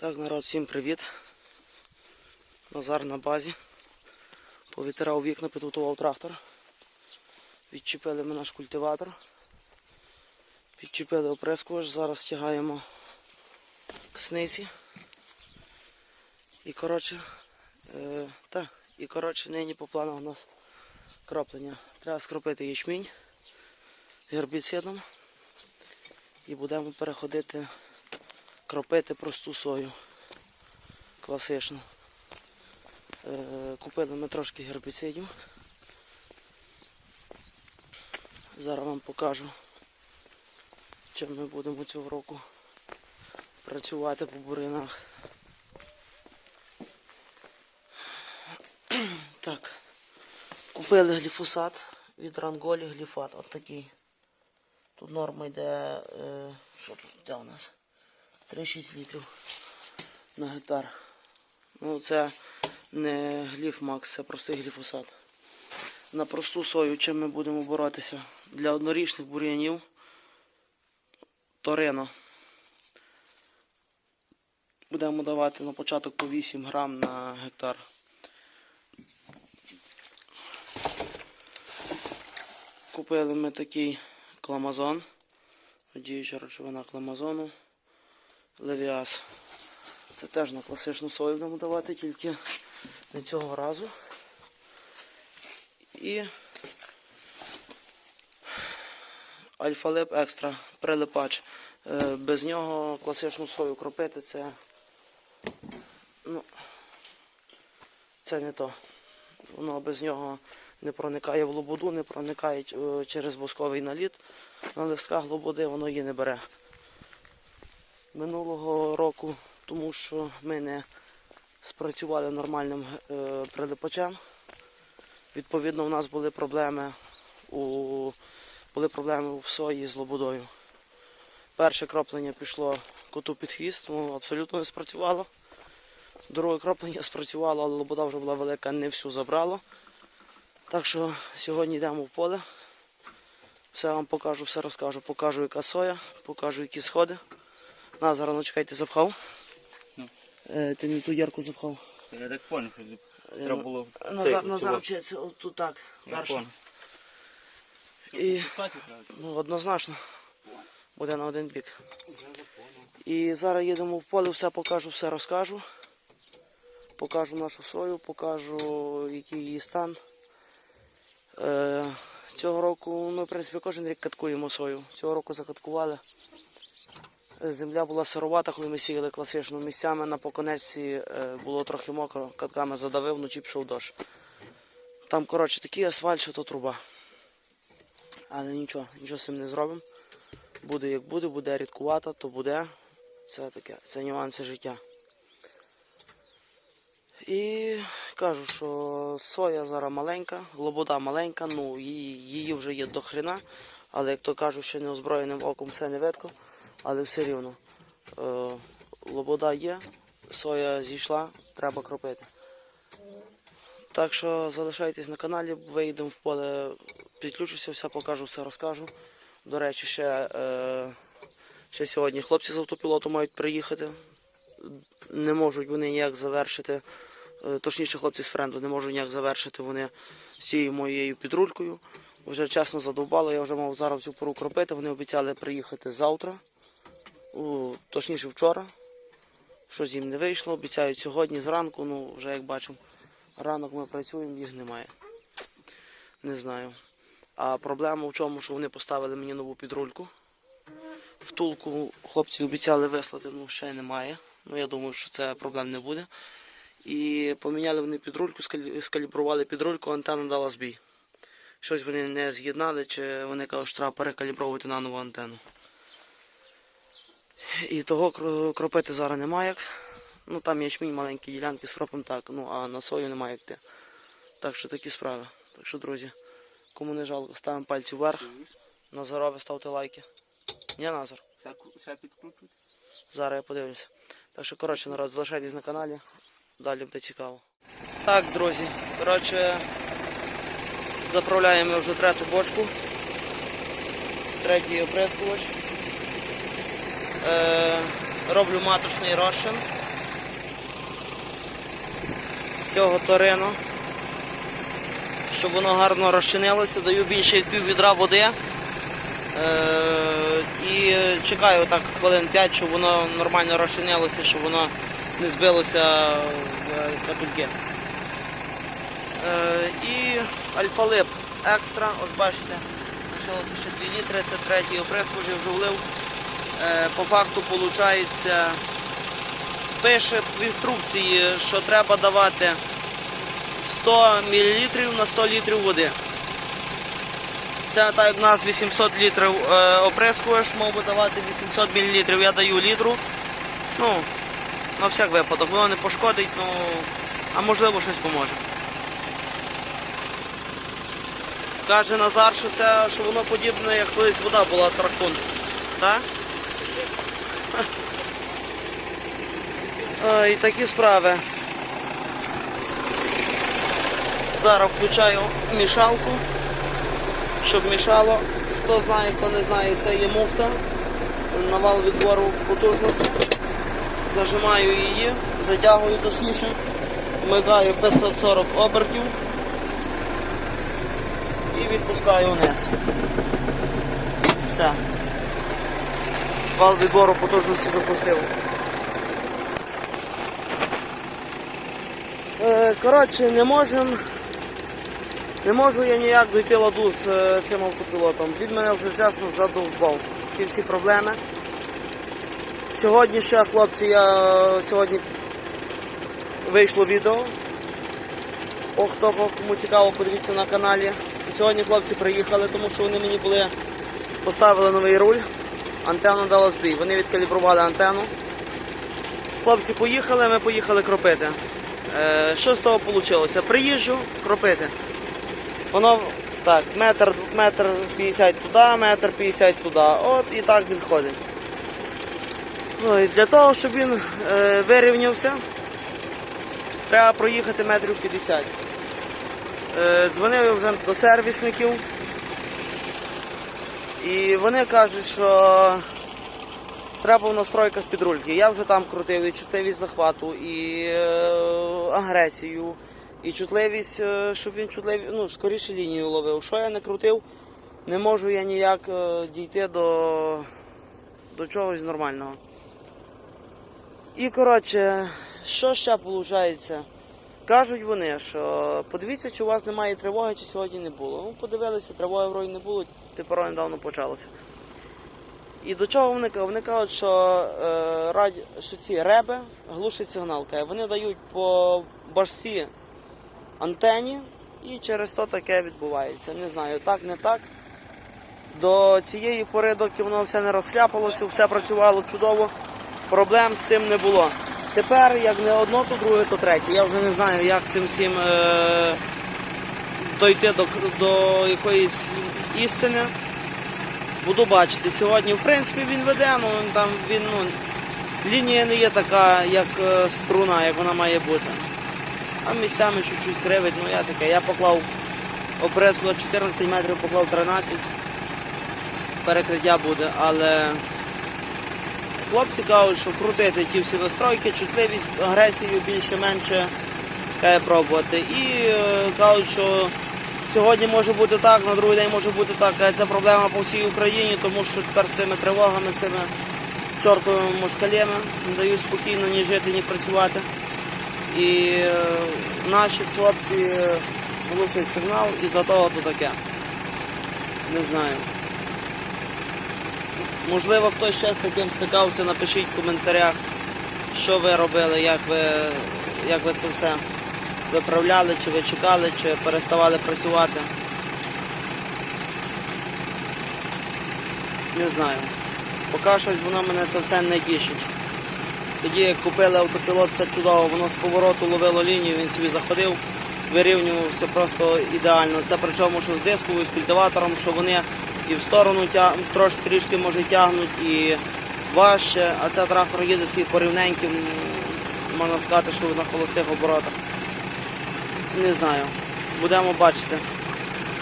Так, народ, всім привіт. Назар на базі. Повітирав вікна, підготував трактор. Відчепили ми наш культиватор. Підчепили оприскувач, зараз тягаємо сниці. І коротше, е, та, і коротше, нині по плану у нас кроплення. Треба скропити ячмінь гербіцидом. І будемо переходити кропити просту сою. Класичну. Е, купили ми трошки гербіцидів. Зараз вам покажу, чим ми будемо цього року працювати по буринах. Так, купили гліфосат від Ранголі гліфат, от такий. Тут норма йде, е, що тут йде у нас? 3-6 літрів на гектар. Ну це не гліф Макс, це простий гліфосат. На просту сою, чим ми будемо боротися? Для однорічних бур'янів Торино. Будемо давати на початок по 8 грам на гектар. Купили ми такий кламазон. Діюча речовина кламазону. Левіас. Це теж на класичну сою будемо давати, тільки не цього разу. І Альфа-Леп екстра прилипач. Е, Без нього класичну сою кропити це. Ну, це не то. Воно без нього не проникає в лободу, не проникає е, через восковий наліт. На листках лободи воно її не бере. Минулого року, тому що ми не спрацювали нормальним е, прилипачем. Відповідно, у нас були проблеми у були проблеми в сої з лободою. Перше кроплення пішло коту під хвіст, воно абсолютно не спрацювало. Друге кроплення спрацювало, але лобода вже була велика, не всю забрало. Так що сьогодні йдемо в поле. Все вам покажу, все розкажу. Покажу, яка соя, покажу, які сходи. На, зараз ну, чекайте, запхав. Ну. Е, ти не ту ярку запхав. Я так понял, що Е, треба було. Назар, цей, Назар вчиться, от тут так, Я І ну, однозначно буде на один бік. І зараз їдемо в поле, все покажу, все розкажу. Покажу нашу сою, покажу, який її стан. Е, цього року ми, в принципі, кожен рік каткуємо сою. Цього року закаткували. Земля була сировата, коли ми сіяли класично. Місцями на поконечці е, було трохи мокро, катками задавив, вночі пішов дощ. Там, коротше, такий асфальт, що то труба. Але нічого, нічого з цим не зробимо. Буде як буде, буде рідкувата, то буде. Це таке, це нюанси життя. І кажу, що соя зараз маленька, лобода маленька, ну її, її вже є до хрена, але як то кажуть, що неозброєним оком це не видко, але все рівно. Е, лобода є, соя зійшла, треба кропити. Так що залишайтесь на каналі, вийдемо в поле, підключуся, все покажу, все розкажу. До речі, ще, е, ще сьогодні хлопці з автопілоту мають приїхати. Не можуть вони ніяк завершити, е, точніше, хлопці з френду не можуть ніяк завершити вони з цією моєю підрулькою. Вже чесно задовбало, я вже мав зараз цю пору кропити. Вони обіцяли приїхати завтра, у, точніше вчора. Щось їм не вийшло, обіцяють сьогодні зранку, ну вже як бачимо. Ранок ми працюємо, їх немає. Не знаю. А проблема в чому, що вони поставили мені нову підрульку. Втулку хлопці обіцяли вислати, ну ще немає. Ну я думаю, що це проблем не буде. І поміняли вони підрульку, скалі- скалібрували підрульку, антенна дала збій. Щось вони не з'єднали, чи вони кажуть, що треба перекалібровувати на нову антенну. І того кропити зараз немає як. Ну там ячмінь маленькі ділянки з кропом так, ну а на сою немає як йти. Так що такі справи. Так що, друзі, кому не жалко, ставимо пальці вверх. Назарові ставте лайки. Ні, Назар. Все, все підкручують. Зараз я подивлюся. Так що, коротше, народ, залишайтесь на каналі. Далі буде цікаво. Так, друзі, коротше, заправляємо вже третю бочку. Третій оприскувач. Е, роблю маточний розчин. з цього торину, щоб воно гарно розчинилося, даю більше як пів відра води. Е, і чекаю так хвилин 5, щоб воно нормально розчинилося, щоб воно не збилося в капельки. Е, і альфа-лип екстра, ось бачите, лишилося ще 2 літри, це третій я вже влив. Е, по факту виходить, пише в інструкції, що треба давати 100 мл на 100 літрів води. Це так в нас 800 літрів е, оприскувач, мав би давати 800 мл, я даю літру. Ну, на всяк випадок, воно не пошкодить, ну, а можливо щось поможе. Каже Назар, що це що воно подібне, як колись вода була тракун. Так? І такі справи. Зараз включаю мішалку, щоб мішало. Хто знає, хто не знає, це є муфта. Навал відбору потужності. Зажимаю її, затягую точніше, вмикаю 540 обертів і відпускаю вниз. Все. Вал відбору потужності запустив. Е, Коротше, не можем. Не можу я ніяк дойти ладу з е, цим автопілотом. Він мене вже чесно задовбав. Ці всі проблеми. Сьогодні ще, хлопці, я сьогодні вийшло відео. О, хто кому цікаво, подивіться на каналі. Сьогодні хлопці приїхали, тому що вони мені були поставили новий руль. Антенну дала збій. Вони відкалібрували антенну. Хлопці поїхали, ми поїхали кропити. Е, що з того вийшло? Приїжджу кропити. Воно так, метр, метр 50 туди, метр 50 туди. От і так він ходить. Ну і для того, щоб він е, вирівнявся, треба проїхати метрів 50. Е, дзвонив вже до сервісників. І вони кажуть, що треба в настройках підрульки. Я вже там крутив і чутливість захвату, і е, агресію, і чутливість, е, щоб він чутливі, ну, скоріше лінію ловив. Що я не крутив, не можу я ніяк е, дійти до, до чогось нормального. І коротше, що ще виходить? Кажуть вони, що подивіться, чи у вас немає тривоги, чи сьогодні не було. Ну, подивилися, тривоги вроді не було, тепер недавно почалося. І до чого вони? Вони кажуть, що, е, раді, що ці реби глушать сигнал. Вони дають по башці антені і через то таке відбувається. Не знаю, так, не так. До цієї пори, доки воно все не розхляпалося, все працювало чудово, проблем з цим не було. Тепер, як не одно, то друге, то третє. Я вже не знаю, як цим всім е, дойти до, до якоїсь істини. Буду бачити. Сьогодні, в принципі, він веде, ну там він, ну, лінія не є така, як е, струна, як вона має бути. А місцями чуть-чуть кривить, ну я таке. Я поклав опреску 14 метрів, поклав 13. Перекриття буде, але хлопці кажуть, що крутити ті всі настройки, чутливість, агресію більше-менше треба пробувати. І е, кажуть, що сьогодні може бути так, на другий день може бути так. Е, Це проблема по всій Україні, тому що тепер з цими тривогами, з цими чортовими москалями не дають спокійно ні жити, ні працювати. І е, наші хлопці е, глушать сигнал і за того то таке. Не знаю. Можливо, хтось ще з таким стикався, напишіть в коментарях, що ви робили, як ви, як ви це все виправляли, чи ви чекали, чи переставали працювати. Не знаю. Поки щось воно мене це все не тішить. Тоді як купили автопілот, це чудово, воно з повороту ловило лінію, він собі заходив, вирівнювався просто ідеально. Це причому, що з дисковою, з культиватором, що вони і в сторону тя... трошки трішки може тягнуть, і важче, а це трактор їде свій порівненьким, можна сказати, що на холостих оборотах. Не знаю. Будемо бачити,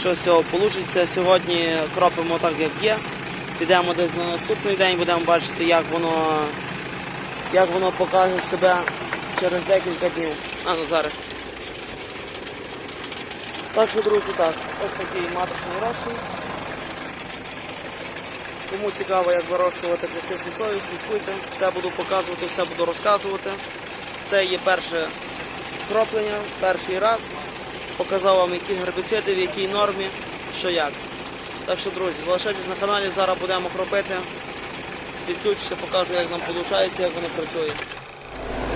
що з цього вийде. Сьогодні кропимо так, як є. Підемо десь на наступний день, будемо бачити, як воно, як воно покаже себе через декілька днів. А ну зараз. Так що, друзі, так, ось такий маточний розчин. Кому цікаво, як вирощувати класичну сою, слідкуйте. Все буду показувати, все буду розказувати. Це є перше кроплення, перший раз. Показав вам, які гербіциди, в якій нормі, що як. Так що, друзі, залишайтесь на каналі, зараз будемо кропити. Підключуся, покажу, як нам виходить, як воно працює.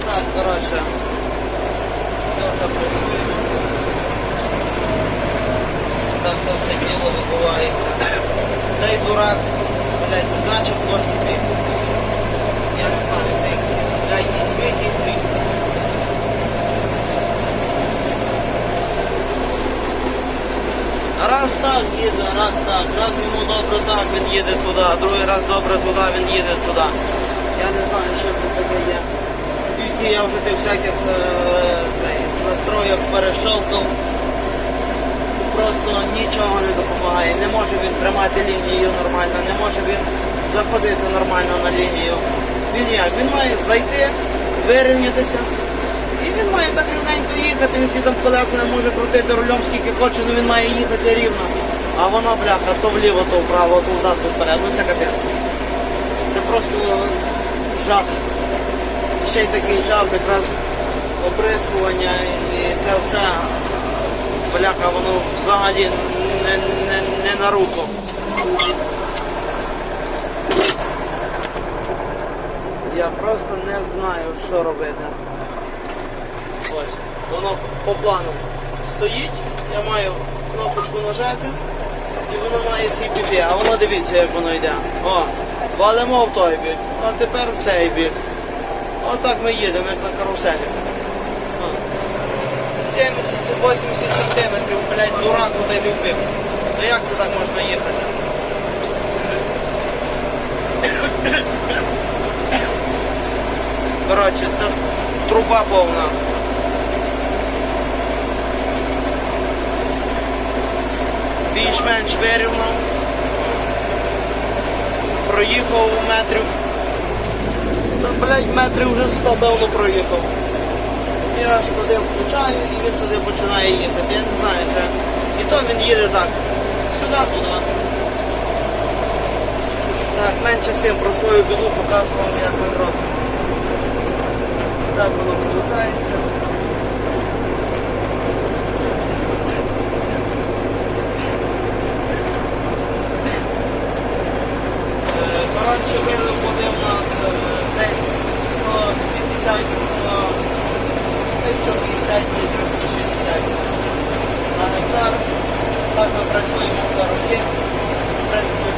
Так, коротше, ми вже працюємо. Так це все діло відбувається. Цей дурак, блядь, скаче в кожній бік. Я не знаю, це якийсь, блядь, і сміх, і гріх. Раз так їде, раз так, раз йому добре так, він їде туди, другий раз добре туди, він їде туди. Я не знаю, що це таке є. Скільки я вже тих всяких е, настроїв перещолкав, просто нічого не допомагає. Не може він тримати лінію нормально, не може він заходити нормально на лінію. Він як? Він має зайти, вирівнятися. І він має так рівненько їхати, він там колеса може крутити рулем скільки хоче, але він має їхати рівно. А воно, бляха, то вліво, то вправо, то взад, то вперед. Ну це капець. Це просто жах. Ще й такий час якраз оприскування і це все. Бляха, воно взагалі не, не, не на руку. Я просто не знаю, що робити. Ось, воно по плану стоїть, я маю кнопочку нажати і воно має піти, а воно дивіться, як воно йде. О, валимо в той бік, а тепер в цей бік. Отак ми їдемо, як на каруселі. О. 70-80 сантиметрів, блядь, дурак туди не. Ну як це так можна їхати? Коротше, це труба повна. Більш-менш вирівняв. Проїхав метрів. Та, блядь, метрів вже 100 певно проїхав. Я аж туди включаю і він туди починає їхати. Я не знаю, це. І то він їде так. Сюди, туди. Так, менше з тим про свою біду покажу вам, як ми робимо. Так воно виходить. Е, Коротше, вилив води у нас е, десь 150, 100, десь 150 літрів, 160 на гектар. Так ми працюємо вже роки. В принципі,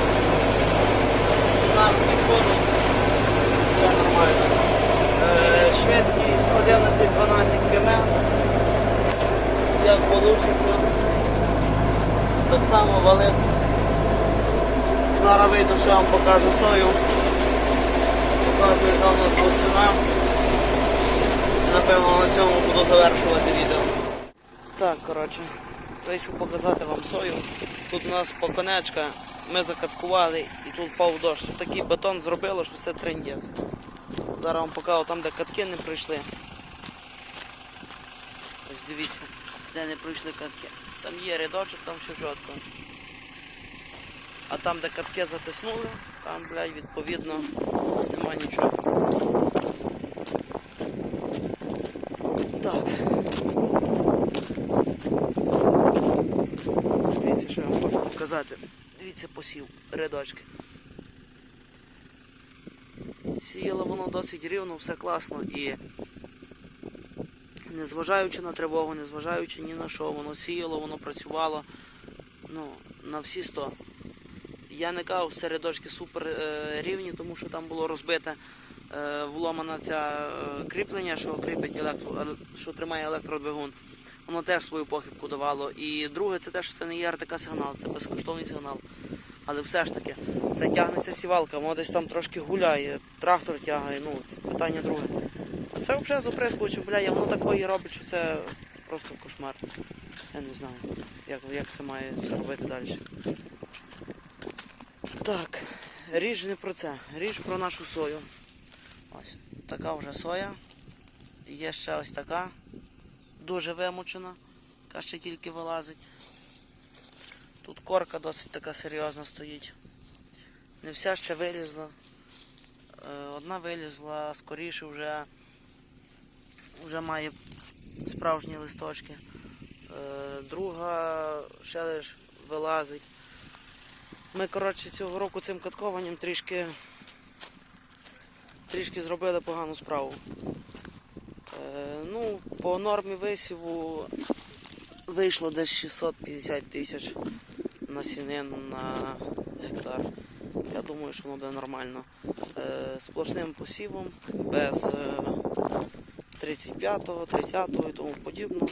нам підходить. Все нормально. Е, Швидкість 11-12 км. Як вийде. Так само валить. Зараз вийду, що вам покажу сою. Покажу, яка в нас гостина. Напевно, на цьому буду завершувати відео. Так, коротше, хочу показати вам сою. Тут у нас поконечка, ми закаткували і тут пав дощ. Тут такий бетон зробило, що все трендець. Зараз вам покажу там, де катки не пройшли. Ось дивіться, де не пройшли катки. Там є рядочок, там все чітко. А там, де катки затиснули, там, блядь, відповідно, нема нічого. Так. Дивіться, що я вам хочу показати. Дивіться посів, рядочки. Сіяло воно досить рівно, все класно і незважаючи на тривогу, незважаючи ні на що, воно сіяло, воно працювало ну, на всі 100. Я не кажу, все рядочки супер е, рівні, тому що там було розбите е, вломане ця е, кріплення, що кріпить електро, що тримає електродвигун. Воно теж свою похибку давало. І друге, це те, що це не є РТК сигнал, це безкоштовний сигнал. Але все ж таки, це тягнеться сівалка, воно десь там трошки гуляє, трактор тягає, ну, це питання друге. А це взагалі з оприскувачем, бля, воно такої робить, що це просто кошмар. Я не знаю, як, як це має робити далі. Так, річ не про це, річ про нашу сою. Ось, така вже соя. Є ще ось така, дуже вимучена. яка ще тільки вилазить. Тут корка досить така серйозна стоїть. Не вся ще вилізла. Е, Одна вилізла, скоріше вже, вже має справжні листочки. Е, Друга ще лиш вилазить. Ми, коротше, цього року цим каткованням трішки, трішки зробили погану справу. Е, ну, по нормі висіву вийшло десь 650 тисяч насінин на гектар. Я думаю, що воно буде нормально. Е, сплошним посівом, без е, 35-го, 30-го і тому подібного.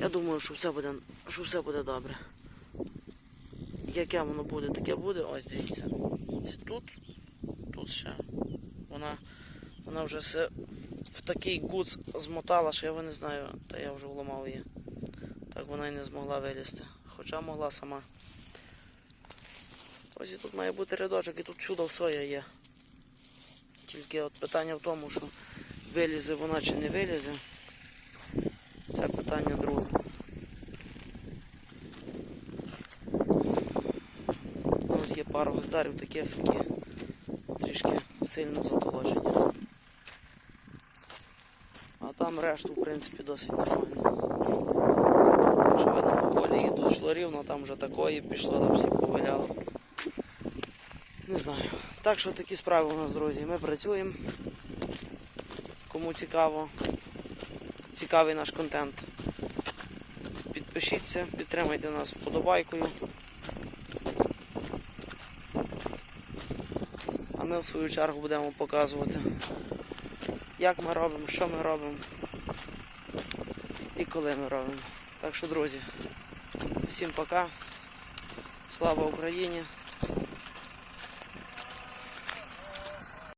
Я думаю, що все буде, що все буде добре. Яке воно буде, таке буде. Ось дивіться. Це тут, тут ще. Вона, вона вже все в такий гуц змотала, що я не знаю, та я вже вламав її. Так вона і не змогла вилізти. Хоча могла сама. Ось і тут має бути рядочок, і тут чудо соя є. Тільки от питання в тому, що вилізе вона чи не вилізе. Це питання друге. У нас є пару гектарів таких, які трішки сильно затолочені. А там решту, в принципі, досить нормально. Так що видно по колії тут йшло рівно, там вже такої пішло, там всі повиляли. Не знаю. Так що такі справи у нас, друзі. Ми працюємо. Кому цікаво, цікавий наш контент. Підпишіться, підтримайте нас вподобайкою. Ми в свою чергу будемо показувати, як ми робимо, що ми робимо і коли ми робимо. Так що, друзі, всім пока. Слава Україні!